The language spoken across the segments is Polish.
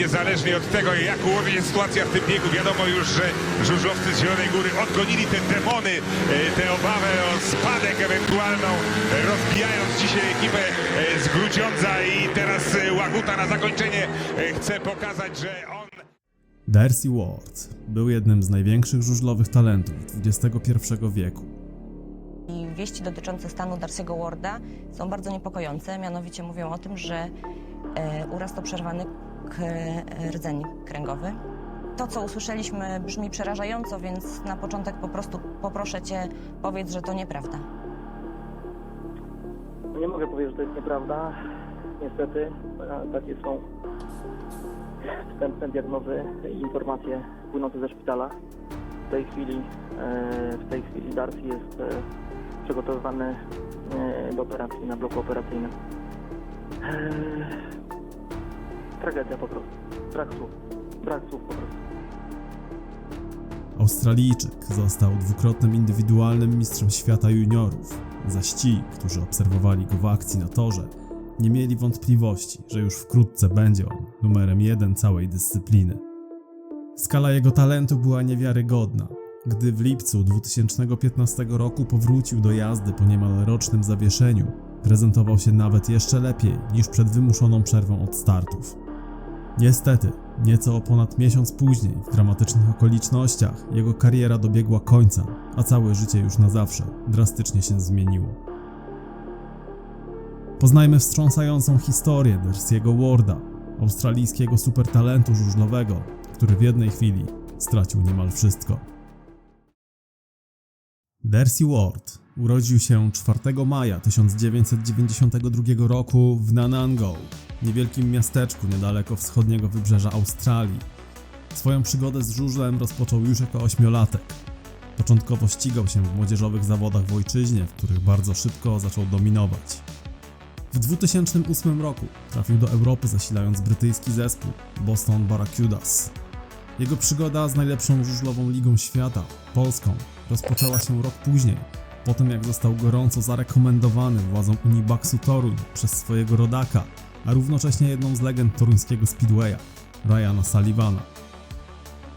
niezależnie od tego, jak ułoży się sytuacja w tym biegu. Wiadomo już, że żużlowcy z Zielonej Góry odgonili te demony, e, tę obawę o spadek ewentualną, rozbijając dzisiaj ekipę e, z Grudziądza i teraz e, Łaguta na zakończenie chce pokazać, że on... Darcy Ward był jednym z największych żużlowych talentów XXI wieku. I wieści dotyczące stanu Darcy'ego Warda są bardzo niepokojące, mianowicie mówią o tym, że e, uraz to przerwany rdzeń kręgowy. To, co usłyszeliśmy, brzmi przerażająco, więc na początek po prostu poproszę Cię, powiedz, że to nieprawda. No Nie mogę powiedzieć, że to jest nieprawda. Niestety, e, takie są wstępne diagnozy i informacje płynące ze szpitala. W tej chwili, e, w tej chwili Darcy jest e, przygotowywany e, do operacji na bloku operacyjnym. Tragedia po prostu. Brak słów. Brak słów po prostu. Australijczyk został dwukrotnym indywidualnym mistrzem świata juniorów, zaś ci, którzy obserwowali go w akcji na torze, nie mieli wątpliwości, że już wkrótce będzie on numerem jeden całej dyscypliny. Skala jego talentu była niewiarygodna, gdy w lipcu 2015 roku powrócił do jazdy po niemal rocznym zawieszeniu, prezentował się nawet jeszcze lepiej niż przed wymuszoną przerwą od startów. Niestety, nieco ponad miesiąc później, w dramatycznych okolicznościach, jego kariera dobiegła końca, a całe życie już na zawsze drastycznie się zmieniło. Poznajmy wstrząsającą historię Darcy'ego Warda, australijskiego supertalentu żużlowego, który w jednej chwili stracił niemal wszystko. Darcy Ward urodził się 4 maja 1992 roku w Nanango, niewielkim miasteczku niedaleko wschodniego wybrzeża Australii. Swoją przygodę z żużlem rozpoczął już jako ośmiolatek. Początkowo ścigał się w młodzieżowych zawodach w ojczyźnie, w których bardzo szybko zaczął dominować. W 2008 roku trafił do Europy zasilając brytyjski zespół Boston Barracudas. Jego przygoda z najlepszą żużlową ligą świata, Polską, rozpoczęła się rok później, po tym jak został gorąco zarekomendowany władzom Unibaxu Toruń przez swojego rodaka, a równocześnie jedną z legend toruńskiego Speedwaya, Ryana Sullivana.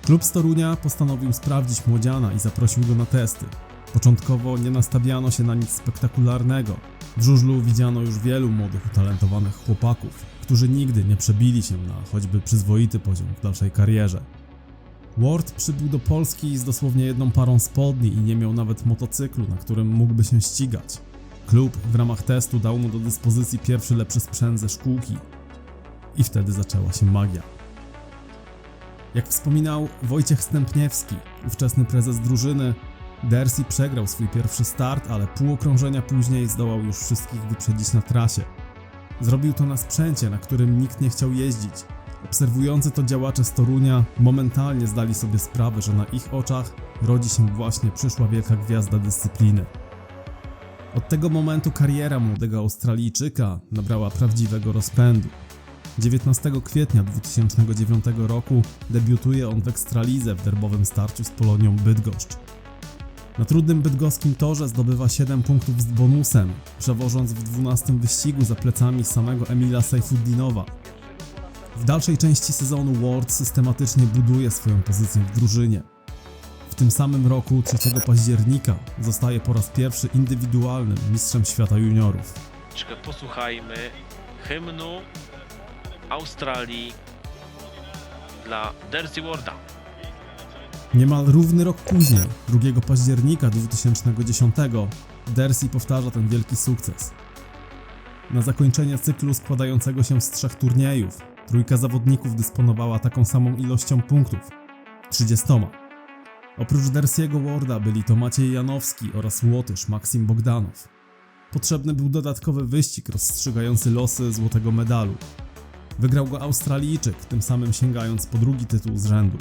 Klub z Torunia postanowił sprawdzić młodziana i zaprosił go na testy. Początkowo nie nastawiano się na nic spektakularnego. W żużlu widziano już wielu młodych, utalentowanych chłopaków, którzy nigdy nie przebili się na choćby przyzwoity poziom w dalszej karierze. Ward przybył do Polski z dosłownie jedną parą spodni i nie miał nawet motocyklu, na którym mógłby się ścigać. Klub w ramach testu dał mu do dyspozycji pierwszy lepszy sprzęt ze szkółki. I wtedy zaczęła się magia. Jak wspominał Wojciech Stępniewski, ówczesny prezes drużyny, Dersi przegrał swój pierwszy start, ale pół okrążenia później zdołał już wszystkich wyprzedzić na trasie. Zrobił to na sprzęcie, na którym nikt nie chciał jeździć. Obserwujący to działacze z Torunia momentalnie zdali sobie sprawę, że na ich oczach rodzi się właśnie przyszła wielka gwiazda dyscypliny. Od tego momentu kariera młodego Australijczyka nabrała prawdziwego rozpędu. 19 kwietnia 2009 roku debiutuje on w Ekstralidze w derbowym starciu z Polonią Bydgoszcz. Na trudnym bydgoskim torze zdobywa 7 punktów z bonusem, przewożąc w 12 wyścigu za plecami samego Emila Sejfuddinowa. W dalszej części sezonu Ward systematycznie buduje swoją pozycję w drużynie. W tym samym roku, 3 października, zostaje po raz pierwszy indywidualnym mistrzem świata juniorów. Posłuchajmy hymnu Australii dla Darcy Warda. Niemal równy rok później, 2 października 2010, Dersi powtarza ten wielki sukces. Na zakończenie cyklu składającego się z trzech turniejów, trójka zawodników dysponowała taką samą ilością punktów 30. Oprócz Dersiego Warda byli to Maciej Janowski oraz Łotysz Maksim Bogdanow. Potrzebny był dodatkowy wyścig rozstrzygający losy złotego medalu. Wygrał go Australijczyk, tym samym sięgając po drugi tytuł z rzędu.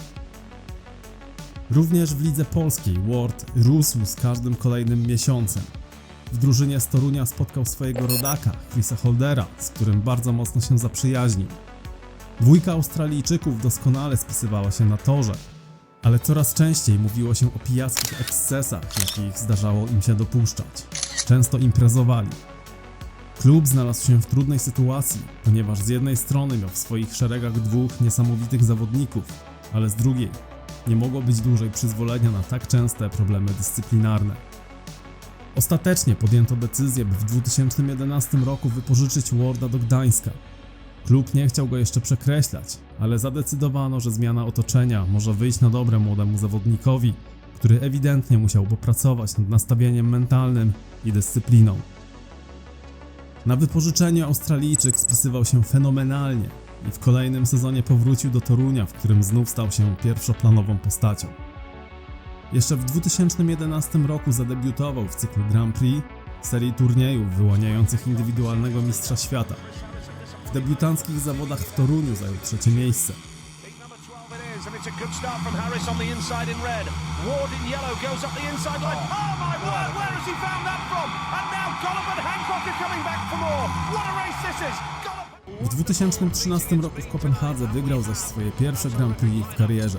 Również w lidze polskiej Ward rósł z każdym kolejnym miesiącem. W drużynie z Torunia spotkał swojego rodaka, Chrisa Holdera, z którym bardzo mocno się zaprzyjaźnił. Dwójka Australijczyków doskonale spisywała się na torze, ale coraz częściej mówiło się o pijackich ekscesach, jakich zdarzało im się dopuszczać. Często imprezowali. Klub znalazł się w trudnej sytuacji, ponieważ z jednej strony miał w swoich szeregach dwóch niesamowitych zawodników, ale z drugiej nie mogło być dłużej przyzwolenia na tak częste problemy dyscyplinarne. Ostatecznie podjęto decyzję, by w 2011 roku wypożyczyć Warda do Gdańska. Klub nie chciał go jeszcze przekreślać, ale zadecydowano, że zmiana otoczenia może wyjść na dobre młodemu zawodnikowi, który ewidentnie musiał popracować nad nastawieniem mentalnym i dyscypliną. Na wypożyczeniu Australijczyk spisywał się fenomenalnie i w kolejnym sezonie powrócił do Torunia, w którym znów stał się pierwszoplanową postacią. Jeszcze w 2011 roku zadebiutował w cyklu Grand Prix, serii turniejów wyłaniających indywidualnego mistrza świata. W debiutanckich zawodach w Toruniu zajął trzecie miejsce. Big number 12 it is, and it's a good start from Harris on the inside in red. Ward in yellow goes up the inside line. My word, where has he found that from? And now Gollop and Hancock are coming back for more. What a race this is! Gollop W 2013 roku w Kopenhadze wygrał zaś swoje pierwsze Grand Prix w karierze.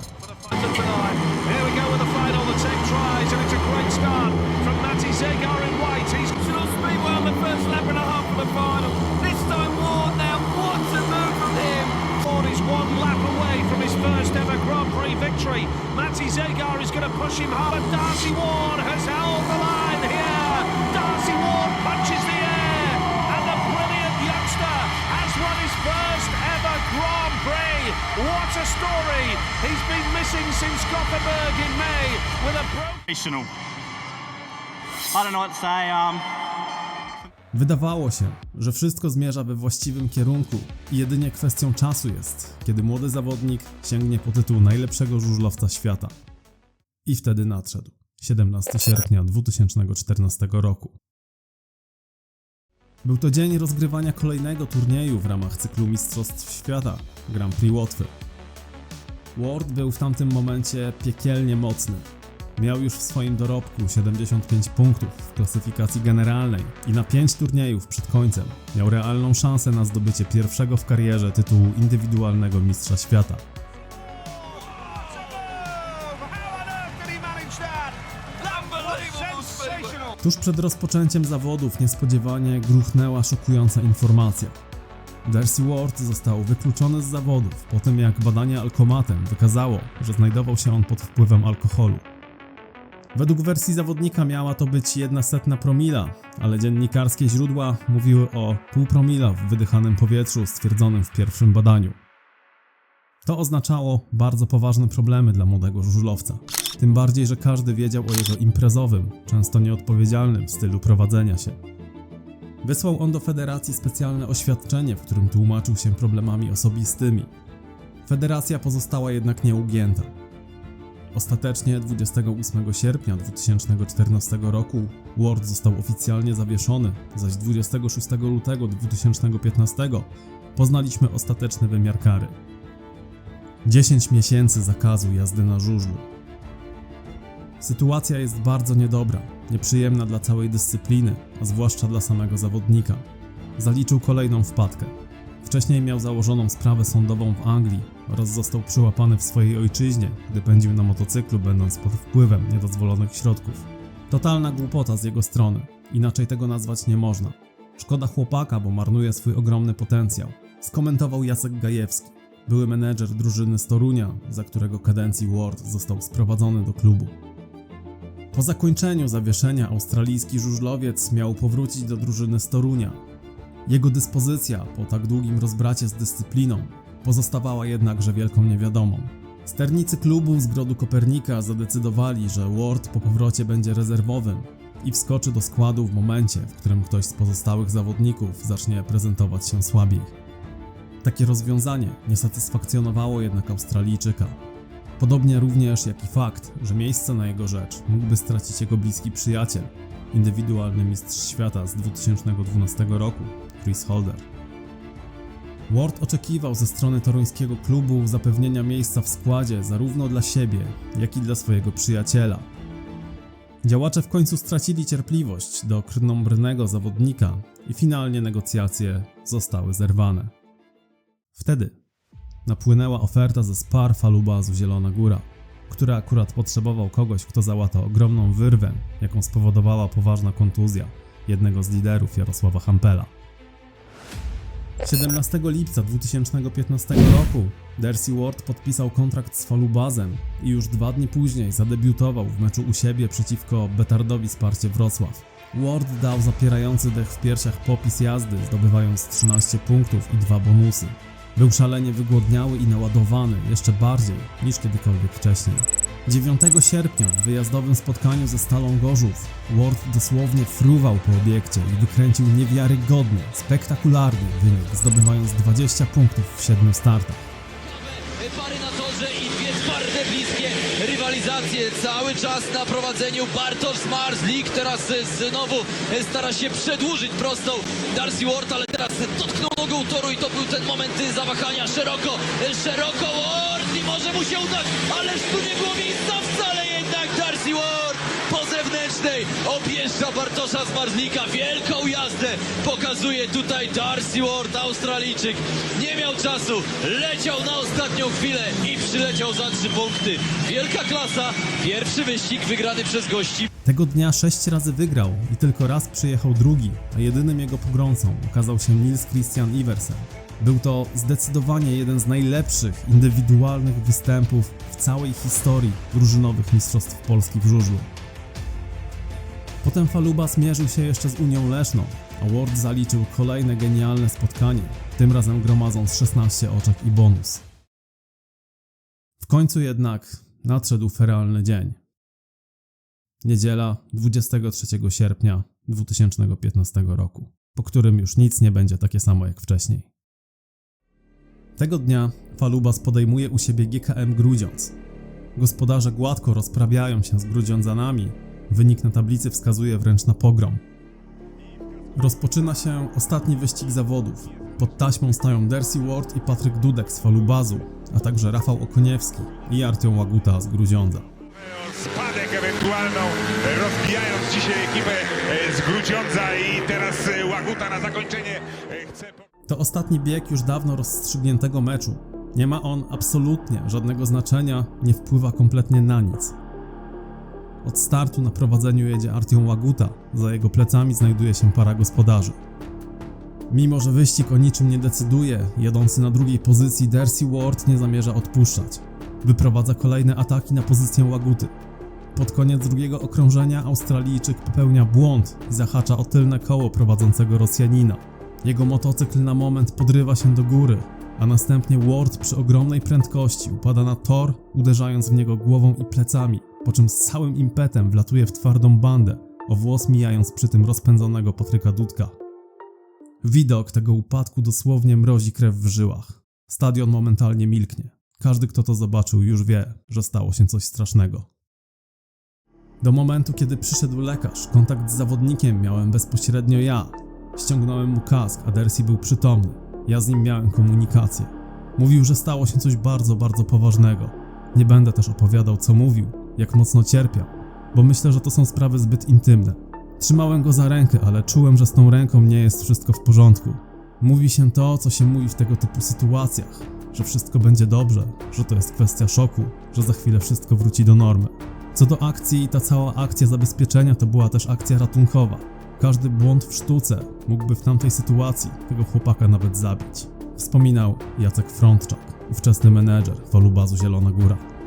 Here first ever Grand Prix victory. Matty Zegar is going to push him hard, but Darcy Ward has held the line here. Darcy Ward punches the air, and the brilliant youngster has won his first ever Grand Prix. What a story! He's been missing since Gothenburg in May with a broken. I don't know what to say. Um, Wydawało się, że wszystko zmierza we właściwym kierunku i jedynie kwestią czasu jest, kiedy młody zawodnik sięgnie po tytuł najlepszego żużlowca świata. I wtedy nadszedł 17 sierpnia 2014 roku. Był to dzień rozgrywania kolejnego turnieju w ramach cyklu Mistrzostw Świata Grand Prix Łotwy. Ward był w tamtym momencie piekielnie mocny. Miał już w swoim dorobku 75 punktów w klasyfikacji generalnej i na 5 turniejów przed końcem miał realną szansę na zdobycie pierwszego w karierze tytułu indywidualnego mistrza świata. Tuż przed rozpoczęciem zawodów niespodziewanie gruchnęła szokująca informacja. Darcy Ward został wykluczony z zawodów po tym jak badanie alkomatem wykazało, że znajdował się on pod wpływem alkoholu. Według wersji zawodnika miała to być jedna setna promila, ale dziennikarskie źródła mówiły o pół promila w wydychanym powietrzu stwierdzonym w pierwszym badaniu. To oznaczało bardzo poważne problemy dla młodego żużlowca. Tym bardziej, że każdy wiedział o jego imprezowym, często nieodpowiedzialnym stylu prowadzenia się. Wysłał on do federacji specjalne oświadczenie, w którym tłumaczył się problemami osobistymi. Federacja pozostała jednak nieugięta. Ostatecznie 28 sierpnia 2014 roku Ward został oficjalnie zawieszony, zaś 26 lutego 2015 poznaliśmy ostateczny wymiar kary. 10 miesięcy zakazu jazdy na żużlu. Sytuacja jest bardzo niedobra, nieprzyjemna dla całej dyscypliny, a zwłaszcza dla samego zawodnika. Zaliczył kolejną wpadkę. Wcześniej miał założoną sprawę sądową w Anglii oraz został przyłapany w swojej ojczyźnie, gdy pędził na motocyklu, będąc pod wpływem niedozwolonych środków. Totalna głupota z jego strony, inaczej tego nazwać nie można. Szkoda chłopaka, bo marnuje swój ogromny potencjał. Skomentował Jacek Gajewski, były menedżer drużyny z Torunia, za którego kadencji Ward został sprowadzony do klubu. Po zakończeniu zawieszenia australijski żużlowiec miał powrócić do drużyny z Torunia. Jego dyspozycja po tak długim rozbracie z dyscypliną pozostawała jednakże wielką niewiadomą. Sternicy klubu z Grodu Kopernika zadecydowali, że Ward po powrocie będzie rezerwowym i wskoczy do składu w momencie, w którym ktoś z pozostałych zawodników zacznie prezentować się słabiej. Takie rozwiązanie nie satysfakcjonowało jednak Australijczyka. Podobnie również jak i fakt, że miejsce na jego rzecz mógłby stracić jego bliski przyjaciel, indywidualny mistrz świata z 2012 roku, Chris Holder. Ward oczekiwał ze strony toruńskiego klubu zapewnienia miejsca w składzie zarówno dla siebie, jak i dla swojego przyjaciela. Działacze w końcu stracili cierpliwość do krnąbrnego zawodnika i finalnie negocjacje zostały zerwane. Wtedy napłynęła oferta ze Spar Falubazu Zielona Góra, który akurat potrzebował kogoś, kto załata ogromną wyrwę, jaką spowodowała poważna kontuzja jednego z liderów Jarosława Hampela. 17 lipca 2015 roku Darcy Ward podpisał kontrakt z Falubazem i już dwa dni później zadebiutował w meczu u siebie przeciwko Betardowi Sparcie Wrocław. Ward dał zapierający dech w piersiach popis jazdy, zdobywając 13 punktów i dwa bonusy. Był szalenie wygłodniały i naładowany jeszcze bardziej niż kiedykolwiek wcześniej. 9 sierpnia w wyjazdowym spotkaniu ze Stalą Gorzów Ward dosłownie fruwał po obiekcie i wykręcił niewiarygodny, spektakularny wynik, zdobywając 20 punktów w 7 startach. Bliskie rywalizacje. Cały czas na prowadzeniu Bartosz Marzlik. Teraz znowu e, stara się przedłużyć prostą Darcy Ward, ale teraz dotknął nogą toru i to był ten moment e, zawahania. Szeroko, e, szeroko Ward i może mu się udać, ależ tu nie było miejsca wcale jednak Darcy Ward po zewnętrznej objeżdża Bartosza z Marzlika. Wielką jazdę pokazuje tutaj Darcy Ward, Australijczyk. Nie miał czasu, leciał na ostatnią chwilę i przyleciał za trzy punkty. Wielka klasa, pierwszy wyścig wygrany przez gości. Tego dnia sześć razy wygrał i tylko raz przyjechał drugi, a jedynym jego pogromcą okazał się Nils Christian Iversen. Był to zdecydowanie jeden z najlepszych indywidualnych występów w całej historii drużynowych mistrzostw Polski w żużlu. Potem Faluba zmierzył się jeszcze z Unią Leszną, a Ward zaliczył kolejne genialne spotkanie, tym razem gromadząc 16 oczek i bonus. W końcu jednak nadszedł feralny dzień. Niedziela 23 sierpnia 2015 roku, po którym już nic nie będzie takie samo jak wcześniej. Tego dnia Falubas podejmuje u siebie GKM Grudziądz. Gospodarze gładko rozprawiają się z Grudziądzanami, wynik na tablicy wskazuje wręcz na pogrom. Rozpoczyna się ostatni wyścig zawodów. Pod taśmą stają Darcy Ward i Patryk Dudek z Falubazu, a także Rafał Okoniewski i Artiom Łaguta z Grudziądza. spadek ewentualną, rozbijając dzisiaj ekipę e, z Grudziądza i teraz e, Łaguta na zakończenie e, chce... To ostatni bieg już dawno rozstrzygniętego meczu. Nie ma on absolutnie żadnego znaczenia, nie wpływa kompletnie na nic. Od startu na prowadzeniu jedzie Artiom Łaguta, za jego plecami znajduje się para gospodarzy. Mimo, że wyścig o niczym nie decyduje, jadący na drugiej pozycji Darcy Ward nie zamierza odpuszczać. Wyprowadza kolejne ataki na pozycję Łaguty. Pod koniec drugiego okrążenia Australijczyk popełnia błąd i zahacza o tylne koło prowadzącego Rosjanina. Jego motocykl na moment podrywa się do góry, a następnie Ward przy ogromnej prędkości upada na tor, uderzając w niego głową i plecami, po czym z całym impetem wlatuje w twardą bandę, o włos mijając przy tym rozpędzonego Patryka Dudka. Widok tego upadku dosłownie mrozi krew w żyłach. Stadion momentalnie milknie. Każdy, kto to zobaczył, już wie, że stało się coś strasznego. Do momentu, kiedy przyszedł lekarz, kontakt z zawodnikiem miałem bezpośrednio ja. Ściągnąłem mu kask, a Dersi był przytomny. Ja z nim miałem komunikację. Mówił, że stało się coś bardzo, bardzo poważnego. Nie będę też opowiadał, co mówił, jak mocno cierpiał, bo myślę, że to są sprawy zbyt intymne. Trzymałem go za rękę, ale czułem, że z tą ręką nie jest wszystko w porządku. Mówi się to, co się mówi w tego typu sytuacjach, że wszystko będzie dobrze, że to jest kwestia szoku, że za chwilę wszystko wróci do normy. Co do akcji, ta cała akcja zabezpieczenia to była też akcja ratunkowa. Każdy błąd w sztuce mógłby w tamtej sytuacji tego chłopaka nawet zabić. Wspominał Jacek Frontczak, ówczesny menedżer Falubazu Zielona Góra.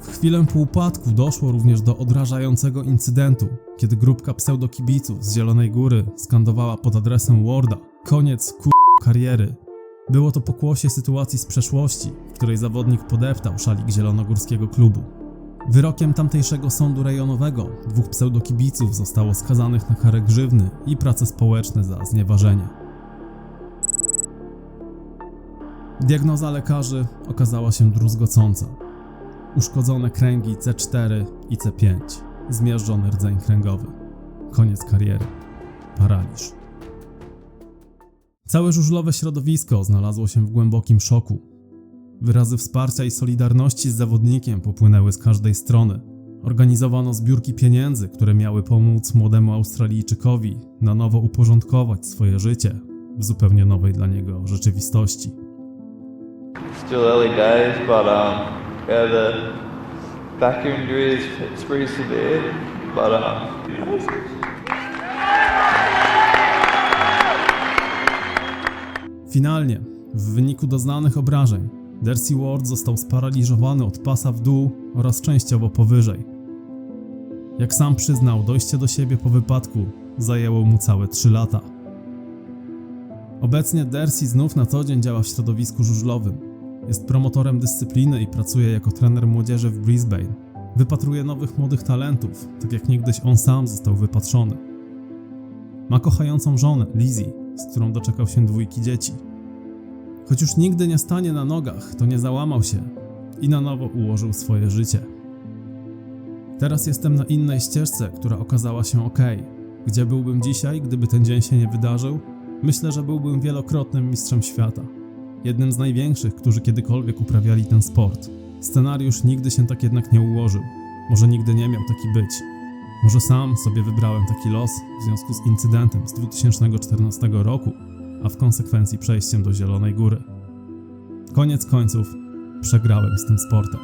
W chwilę po upadku doszło również do odrażającego incydentu, kiedy grupka pseudokibiców z Zielonej Góry skandowała pod adresem Warda koniec kariery. Było to pokłosie sytuacji z przeszłości, w której zawodnik podeptał szalik zielonogórskiego klubu. Wyrokiem tamtejszego sądu rejonowego dwóch pseudokibiców zostało skazanych na karę grzywny i prace społeczne za znieważenie. Diagnoza lekarzy okazała się druzgocąca. Uszkodzone kręgi C4 i C5, zmiażdżony rdzeń kręgowy. Koniec kariery. Paraliż. Całe żużlowe środowisko znalazło się w głębokim szoku. Wyrazy wsparcia i solidarności z zawodnikiem popłynęły z każdej strony. Organizowano zbiórki pieniędzy, które miały pomóc młodemu Australijczykowi na nowo uporządkować swoje życie w zupełnie nowej dla niego rzeczywistości. still early days, but um, yeah, the back injury is it's pretty severe. But um, Finalnie, w wyniku doznanych obrażeń, Darcy Ward został sparaliżowany od pasa w dół oraz częściowo powyżej. Jak sam przyznał, dojście do siebie po wypadku zajęło mu całe 3 lata. Obecnie Darcy znów na co dzień działa w środowisku żużlowym. Jest promotorem dyscypliny i pracuje jako trener młodzieży w Brisbane. Wypatruje nowych młodych talentów, tak jak niegdyś on sam został wypatrzony. Ma kochającą żonę, Lizzie, z którą doczekał się dwójki dzieci. Choć już nigdy nie stanie na nogach, to nie załamał się i na nowo ułożył swoje życie. Teraz jestem na innej ścieżce, która okazała się ok. Gdzie byłbym dzisiaj, gdyby ten dzień się nie wydarzył? Myślę, że byłbym wielokrotnym mistrzem świata. Jednym z największych, którzy kiedykolwiek uprawiali ten sport. Scenariusz nigdy się tak jednak nie ułożył. Może nigdy nie miał taki być. Może sam sobie wybrałem taki los w związku z incydentem z 2014 roku, a w konsekwencji przejściem do Zielonej Góry. Koniec końców przegrałem z tym sportem.